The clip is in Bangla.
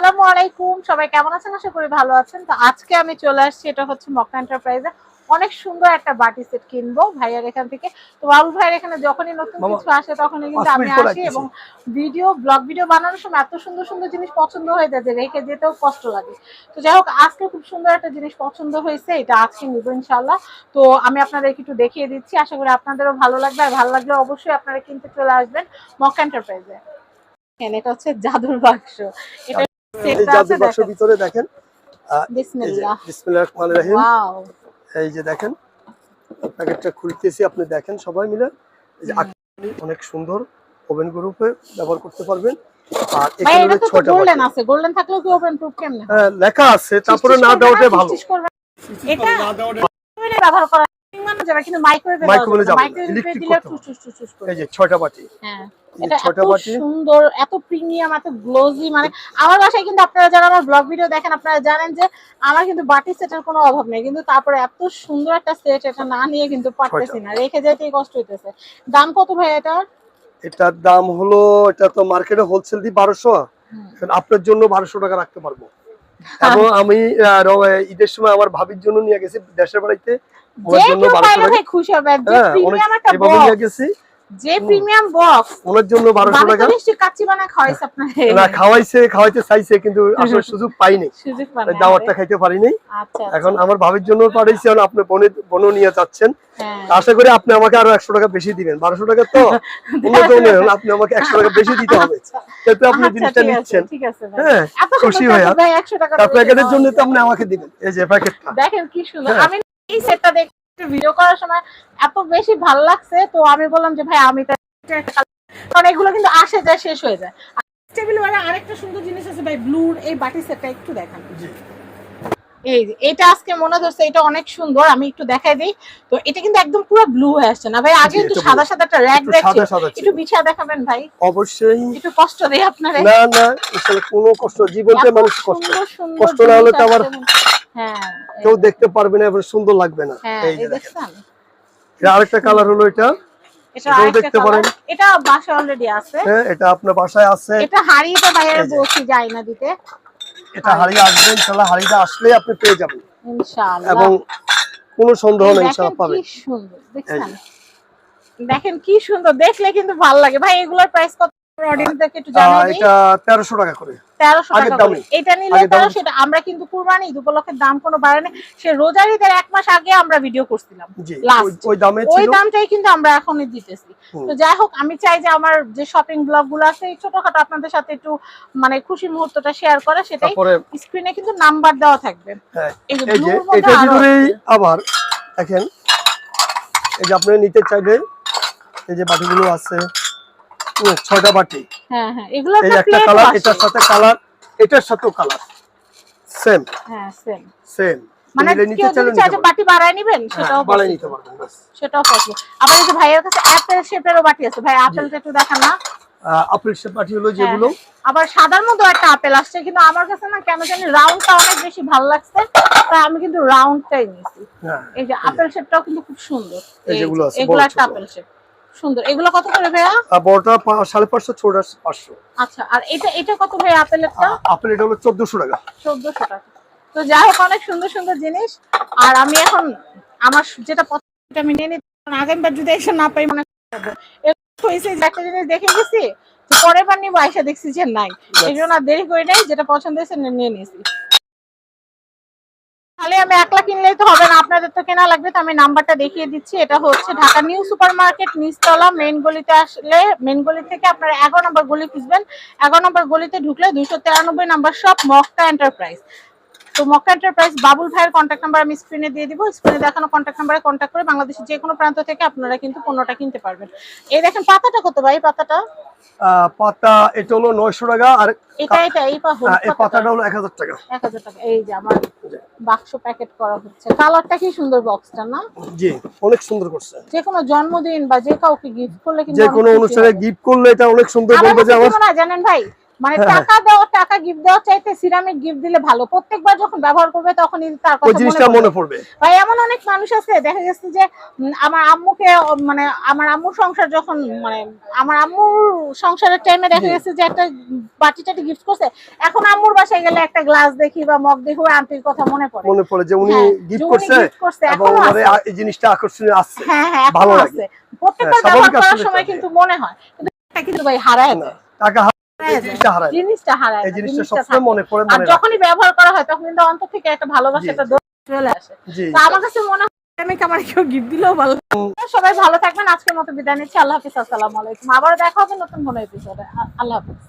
আসসালামু আলাইকুম। সবাই কেমন আছেন? আশা করি ভালো আছেন। তো আজকে আমি চলে আসছি এটা হচ্ছে এন্টারপ্রাইজে অনেক সুন্দর একটা বাটি সেট কিনবো ভাইয়ার এখান থেকে। তো বাবুল ভাইয়ের এখানে যখনই নতুন কিছু আসে তখনই কিন্তু আমি আসি এবং ভিডিও ব্লগ ভিডিও বানানোর সময় এত সুন্দর সুন্দর জিনিস পছন্দ হয়ে যায় যে রেখে যেতেও কষ্ট লাগে। তো যাই হোক আজকে খুব সুন্দর একটা জিনিস পছন্দ হয়েছে এটা আজকে নিব ইনশাল্লাহ তো আমি আপনাদেরকে একটু দেখিয়ে দিচ্ছি। আশা করি আপনাদেরও ভালো লাগবে। আর ভালো লাগলে অবশ্যই আপনারা কিনতে চলে আসবেন মক্কা এন্টারপ্রাইজে এটা হচ্ছে জাদুর বাক্স। এটা বাক্সের দেখেন। ভিতরে দেখেন। এই যে বিসমিল্লাহ। বিসমিল্লাহির রহমানির রহিম। ওয়াও। এই যে দেখেন প্যাকেটটা খুলতেছি আপনি দেখেন সবাই মিলে। এই যে আকৃতি অনেক সুন্দর ওভেন গ্রুপে ব্যবহার করতে পারবেন। আর এখানে এটা ছয়টা গোল্ডেন বাটি। আছে। গোল্ডেন থাকলেও কি ওপেন প্রুফ কেমনে হ্যাঁ? লেখা আছে তারপরে না ভালো। ব্যবহার করা মানে কিন্তু মাইক্রোওয়েভে মাইক্রোওয়েভে যাবে এই যে বাটি। হ্যাঁ। এই যে এটা এত ছয়টা বাটি? সুন্দর এত প্রিমিয়াম এত গ্লোজি মানে আমার বাসায় কিন্তু আপনারা যারা আমার ব্লগ ভিডিও দেখেন আপনারা জানেন যে আমার কিন্তু বাটি সেটের কোনো অভাব নেই। কিন্তু তারপরে এত সুন্দর একটা সেট এটা না নিয়ে কিন্তু পারতেছি না রেখে যেতেই কষ্ট হইতেছে। দাম কত ভাই এটার? এটার দাম হলো এটা তো মার্কেটে হোলসেল দি। আপনার জন্য বারোশো টাকা রাখতে পারব। এবং আমি ঈদের সময় আমার ভাবির জন্য নিয়ে গেছি দেশের বাড়িতে। ওর জন্য টাকা। খুশি হবে। আর যে প্রিমিয়াম একটা এভাবে নিয়ে গেছি। যে প্রিমিয়াম বক্স ওনার জন্য বারোশো বাবা টাকা। তো কাচ্চি বানায় খাওয়াইছে আপনাকে না খাওয়াইছে খাওয়াইতে চাইছে কিন্তু আসলে সুযোগ পাইনি। সুযোগ বানায় দাওয়াতটা খাইতে পারিনি। আচ্ছা এখন আমার ভাবির জন্য পাঠাইছি এখন আপনি বোনে নিয়ে যাচ্ছেন। হ্যাঁ। আশা করি আপনি আমাকে আরও একশো টাকা বেশি দিবেন। বারোশো টাকা তো উন্নত উন্নয়ন আপনি আমাকে একশো টাকা বেশি দিতে হবে। যাতে আপনি আচ্ছা, জিনিসটা নিচ্ছেন। ঠিক আছে হ্যাঁ এত খুশি হয়ে ভাই 100 টাকা প্যাকেটের জন্য তো আপনি আমাকে দিবেন। এই যে প্যাকেটটা। দেখেন কি সুন্দর। হ্যাঁ। আমি এই সেটটা দেখে ভিডিও করার সময় এত বেশি ভালো লাগছে তো আমি বললাম যে ভাই আমি কারণ এগুলো কিন্তু আসে যায় শেষ হয়ে যায়। টেবিল আরেকটা সুন্দর জিনিস আছে ভাই ব্লুর এই বাটি সেটটা একটু দেখান। এই এটা আজকে মনে এটা অনেক সুন্দর আমি একটু দেখাই দিই। তো এটা কিন্তু একদম পুরো ব্লু হয়ে আসছে না ভাই? আগে একটু সাদা সাদা একটা র‍্যাক দেখছি। একটু বিছা দেখাবেন ভাই? অবশ্যই। একটু কষ্ট দেই আপনারে। না না আসলে কোনো কষ্ট জীবনটা এত মানুষ কষ্ট। কষ্ট না হলে তো কেউ দেখতে পারবে না এবার সুন্দর লাগবে না। হ্যাঁ এই যে দেখেন। আরেকটা কালার হলো এটা। এটা এটাও আরেকটা দেখতে পারেন। এটা বাসা অলরেডি আছে। হ্যাঁ এটা আপনার বাসায় আছে। এটা হাড়িটা বাইরে এই যায় না দিতে। এটা হাড়ি আসবে ইনশাল্লাহ হাড়িটা আসলেই আপনি পেয়ে যাবেন। ইনশাআল্লাহ। এবং কোনো সন্দেহ নেই পাবেন। কি সুন্দর দেখেন কি সুন্দর দেখলে কিন্তু ভালো লাগে। ভাই এগুলোর প্রাইস কত এটা টাকা করে। টাকা করে। এটা নিলে। তেরোশো আমরা কিন্তু কুরবানি ঈদ উপলক্ষে দাম কোনো বাড়ানি সে রোজার ঈদের এক মাস আগে আমরা ভিডিও করছিলাম। ওই- ওই দামে ওই দামটাই কিন্তু আমরা এখনই দিতেছি। তো যাই হোক আমি চাই যে আমার যে শপিং ব্লগগুলো আছে এই ছোটখাটো আপনাদের সাথে একটু মানে খুশি মুহূর্তটা শেয়ার করে সেটাই স্ক্রিনে কিন্তু নাম্বার দেওয়া থাকবে। হ্যাঁ এই যে ভিতরেই আবার দেখেন এই যে আপনি নিতে চাইলে এই যে বাটিগুলো আছে ছয়টা বাটি। হ্যাঁ হ্যাঁ এগুলো এই একটা একটা কালার এটার সাথে কালার এটার সাথেও কালার সেম হ্যাঁ সেম সেম মানে নিতে। বাটি বাড়ায় নিবেন হ্যাঁ, সেটাও নিতে পারবেন। সেটাও পসিবল আবার এই যে ভাইয়ের কাছে অ্যাপেল শেপেরও বাটি আছে। ভাই অ্যাপেলটা একটু দেখান না। আপেল শেপ বাটি হলো যেগুলো? আবার সাদার মধ্যে একটা আপেল আসছে কিন্তু আমার কাছে না কেন জানি রাউন্ডটা অনেক বেশি ভালো লাগছে তাই আমি কিন্তু রাউন্ডটাই নিয়েছি। হ্যাঁ এই যে আপেল শেপটাও কিন্তু খুব সুন্দর। এই এই যেগুলো আছে, এগুলো একটা আপেল শেপ সুন্দর। এগুলো কত করে ভাইয়া? বড়টা পা- সাড়ে পাঁচশো ছোটটা পাঁচশো। আচ্ছা আর এটা এটা কত ভাইয়া আপেলেরটা আ- আপেল এটা হলো চোদ্দশো টাকা। চোদ্দশো টাকা। তো যাই হোক অনেক সুন্দর সুন্দর জিনিস। আর আমি এখন আমার যেটা পছন্দ আমি নিয়ে নিই আগামীবার যদি এসে না পাই মনে হয়েছে যে একটা জিনিস দেখে গেছি যে পরের বার নিবো আইসা দেখছি যে নাই। এই জন্য আর দেরি করে নেই যেটা পছন্দ হয়েছে নিয়ে নিয়েছি। তাহলে আমি একলা কিনলেই তো হবে না। আপনাদের তো কেনা লাগবে, তো আমি নাম্বারটা দেখিয়ে দিচ্ছি। এটা হচ্ছে ঢাকা নিউ সুপার মার্কেট নিচতলা মেন গলিতে আসলে মেন গলি থেকে আপনারা এগারো নম্বর গলি খুঁজবেন। এগারো নম্বর গলিতে ঢুকলে দুশো তিরানব্বই নম্বর শপ মক্কা এন্টারপ্রাইজ। তো মক্কা এন্টারপ্রাইজ বাবুল ভাইয়ের কন্ট্যাক্ট নাম্বার আমি স্ক্রিনে দিয়ে দিব। স্ক্রিনে দেখানো কন্ট্যাক্ট নাম্বারে কন্ট্যাক্ট করে বাংলাদেশের যে কোনো প্রান্ত থেকে আপনারা কিন্তু পণ্যটা কিনতে পারবেন। এই দেখেন পাতাটা কত ভাই? পাতাটা? পাতা এটা হলো নয়শো টাকা আর এটা এটা এই এই পাতাটা। হলো এক হাজার টাকা। এক হাজার টাকা। এই যে আমার বাক্স প্যাকেট করা হচ্ছে। কালারটা কি সুন্দর বক্সটা না? জি অনেক সুন্দর করছে। যে কোনো জন্মদিন বা যে কাউকে গিফট করলে কিন্তু যে কোনো অনুষ্ঠানে গিফট করলে এটা অনেক সুন্দর বলবে যে আমার জানেন ভাই? মানে হ্যাঁ। টাকা দেওয়া টাকা গিফট চাইতে সিরামিক গিফট দিলে ভালো। প্রত্যেকবার যখন ব্যবহার করবে তখনই তার কথা জিনিসটা মনে পড়বে। ভাই এমন অনেক মানুষ আছে দেখা গেছে যে আমার আম্মুকে মানে আমার আম্মুর সংসার যখন মানে আমার আম্মুর সংসারের টাইমে দেখা। গেছে যে একটা বাটি টাটি গিফট করছে। এখন আম্মুর বাসায় গেলে একটা গ্লাস দেখি বা মগ দেখি ওই আন্টির কথা মনে পড়ে। মনে পড়ে যে উনি হ্যাঁ, গিফট করছে gift করছে, এবং এখনও আছে। এই জিনিসটা আকর্ষণীয় আসছে। হ্যাঁ হ্যাঁ ভালো লাগে। প্রত্যেকবার হ্যাঁ, ব্যবহার করার সময় কিন্তু মনে হয়। কিন্তু ভাই হারায় না। টাকা জিনিসটা হারায় না। জিনিসটা হারায় এই জিনিসটা জিনিসটা সবসময় মনে পড়ে আর মনে যখনই ব্যবহার করা হয় তখন কিন্তু অন্তর থেকে একটা ভালোবাসা একটা দোষ চলে আসে। তো আমার কাছে মনে হয় আমার কেউ গিফট দিলেও ভালো সবাই ভালো থাকবেন আজকের মতো বিদায় নিচ্ছি। আল্লাহ হাফিজ আসসালামু আলাইকুম। আবার দেখা হবে নতুন কোনো এপিসোডে আল্লাহ হাফিজ।